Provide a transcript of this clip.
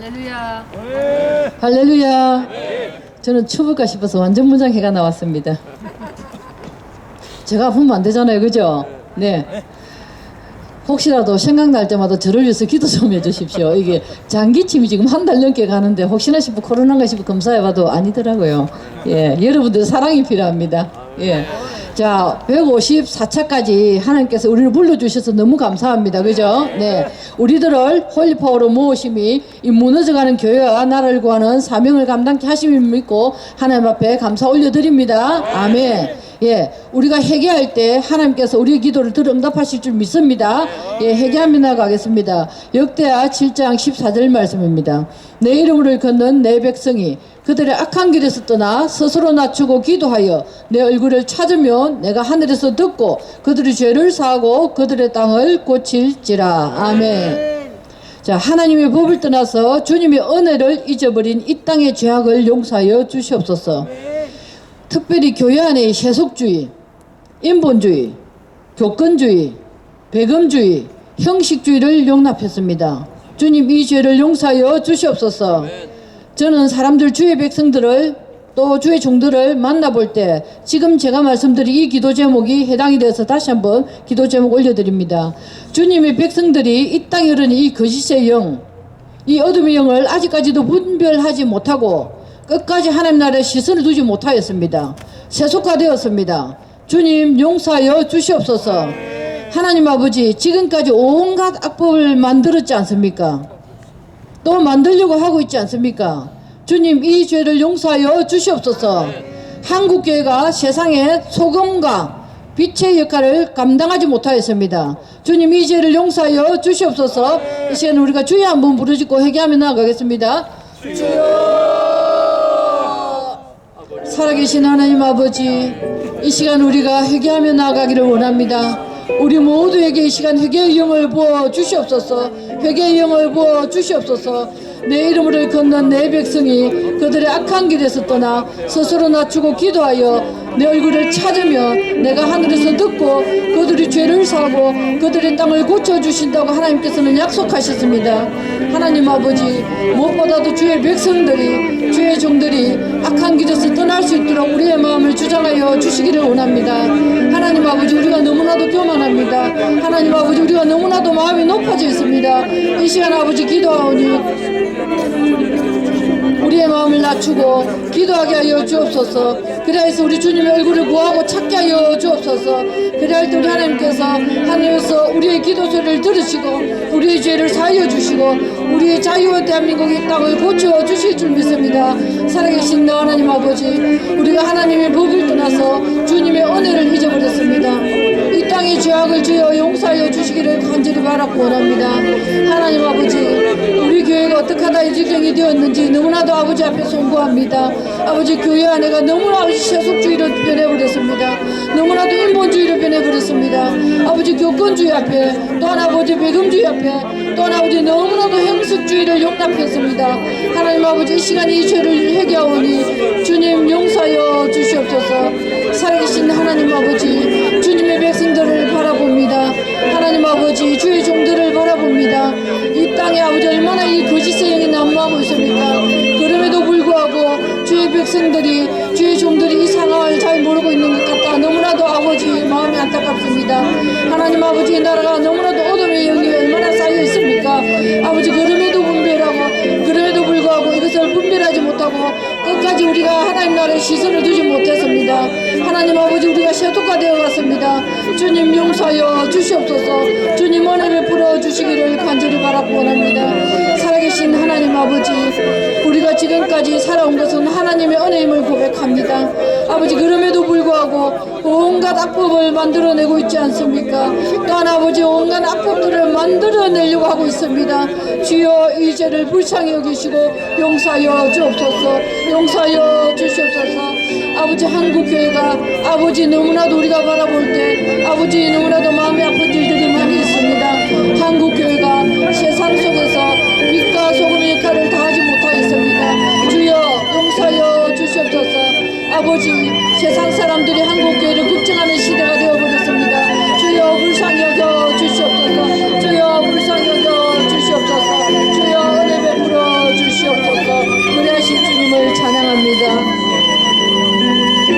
할렐루야. 할렐루야. 저는 추울까 싶어서 완전 문장 해가 나왔습니다. 제가 아프면 안 되잖아요, 그죠? 네. 혹시라도 생각날 때마다 저를 위해서 기도 좀 해주십시오. 이게 장기침이 지금 한 달 넘게 가는데 혹시나 싶어 코로나인가 싶어 검사해봐도 아니더라고요. 예, 여러분들 사랑이 필요합니다. 예. 자, 154차까지 하나님께서 우리를 불러주셔서 너무 감사합니다. 그죠? 네. 우리들을 홀리파워로 모으심이 이 무너져가는 교회와 나라를 구하는 사명을 감당케 하심을 믿고 하나님 앞에 감사 올려드립니다. 아멘. 예, 우리가 회개할 때 하나님께서 우리의 기도를 들어 응답하실 줄 믿습니다. 예, 회개하며 나가겠습니다. 역대하 7장 14절 말씀입니다. 내 이름을 걷는 내 백성이 그들의 악한 길에서 떠나 스스로 낮추고 기도하여 내 얼굴을 찾으면 내가 하늘에서 듣고 그들의 죄를 사하고 그들의 땅을 고칠지라. 아멘. 자, 하나님의 법을 떠나서 주님의 은혜를 잊어버린 이 땅의 죄악을 용서하여 주시옵소서. 특별히 교회 안의 세속주의, 인본주의, 교권주의, 배금주의, 형식주의를 용납했습니다. 주님 이 죄를 용서하여 주시옵소서. 저는 사람들 주의 백성들을 또 주의 종들을 만나볼 때 지금 제가 말씀드린 이 기도 제목이 해당이 되어서 다시 한번 기도 제목 올려드립니다. 주님의 백성들이 이 땅에 흐르는 이 거짓의 영, 이 어둠의 영을 아직까지도 분별하지 못하고 끝까지 하나님 나라에 시선을 두지 못하였습니다. 세속화되었습니다. 주님 용서하여 주시옵소서. 하나님 아버지 지금까지 온갖 악법을 만들었지 않습니까? 또 만들려고 하고 있지 않습니까? 주님 이 죄를 용서하여 주시옵소서. 한국교회가 세상의 소금과 빛의 역할을 감당하지 못하였습니다. 주님 이 죄를 용서하여 주시옵소서. 이 시간 우리가 주여 한번 부르짖고 회개하며 나아가겠습니다. 살아계신 하나님 아버지, 이 시간 우리가 회개하며 나아가기를 원합니다. 우리 모두에게 이 시간 회개의 영을 부어 주시옵소서. 회개의 영을 부어 주시옵소서. 내 이름을 걷는 내 백성이 그들의 악한 길에서 떠나 스스로 낮추고 기도하여 내 얼굴을 찾으면 내가 하늘에서 듣고 그들의 죄를 사고 그들의 땅을 고쳐주신다고 하나님께서는 약속하셨습니다. 하나님 아버지 무엇보다도 주의 백성들이 주의 종들이 악한 길에서 떠날 수 있도록 우리의 마음을 주장하여 주시기를 원합니다. 하나님 아버지 우리가 너무나도 교만합니다. 하나님 아버지 우리가 너무나도 마음이 높아져 있습니다. 이 시간 아버지 기도하오니 우리의 마음을 낮추고 기도하게 하여 주옵소서. 그래서 우리 주님의 얼굴을 구하고 찾게 하여 주옵소서. 그래야 때 우리 하나님께서 하늘에서 우리의 기도 소리를 들으시고 우리의 죄를 사하여 주시고 우리의 자유와 대한민국의 땅을 고쳐 주실 줄 믿습니다. 살아계신 너 하나님 아버지 우리가 하나님의 법을 떠나서 주님의 은혜를 잊어버렸습니다. 이 땅의 죄악을 주여 용서하여 주시기를 간절히 바라고 원합니다. 하나님 아버지 우리 교회가 어떻게 하다 이 지경이 되었는지 너무나도 아버지 앞에 송구합니다. 아버지 교회 안에가 너무나 아버지 세속주의로 변해 버렸습니다. 너무나도 인본주의로 변해버렸습니다. 아버지 교권주의 앞에 또한 아버지 배금주의 앞에 또한 아버지 너무나도 형식주의를 용납했습니다. 하나님 아버지 이 시간 이 죄를 회개하오니 주님 용서하여 주시옵소서. 살아계신 하나님 아버지 주님의 백성들을 바라봅니다. 하나님 아버지 주의 종들을 바라봅니다. 이 땅에 아버지 얼마나 이 거짓의 영이 난무하고 있습니까? 그럼에도 불구하고 주의 백성들이 안타깝습니다. 하나님 아버지 이 나라가 너무나도 어둠의 영이 얼마나 쌓여 있습니까? 아버지 그럼에도 분별하고 그럼에도 불구하고 이것을 분별하지 못하고 끝까지 우리가 하나님 나라의 시선을 두지 못했습니다. 하나님 아버지 우리가 세토가 되어 갔습니다. 주님 용서하여 주시옵소서. 주님 은혜를 풀어 주시기를 간절히 바라고 원합니다. 살아계신 하나님 아버지 우리가 지금까지 살아온 것은 하나님의 은혜임을 고백합니다. 아버지 그럼에도 불구하고 온갖 악법을 만들어내고 있지 않습니까? 또한 아버지 온갖 악법들을 만들어내려고 하고 있습니다. 주여 이 죄를 불쌍히 여기시고 용서하여 주옵소서 용서하여 주시옵소서 아버지 한국교회가 아버지 너무나도 우리가 바라볼 때 아버지 너무나도 마음이 아픈 일 아버지 세상 사람들이 한국 교회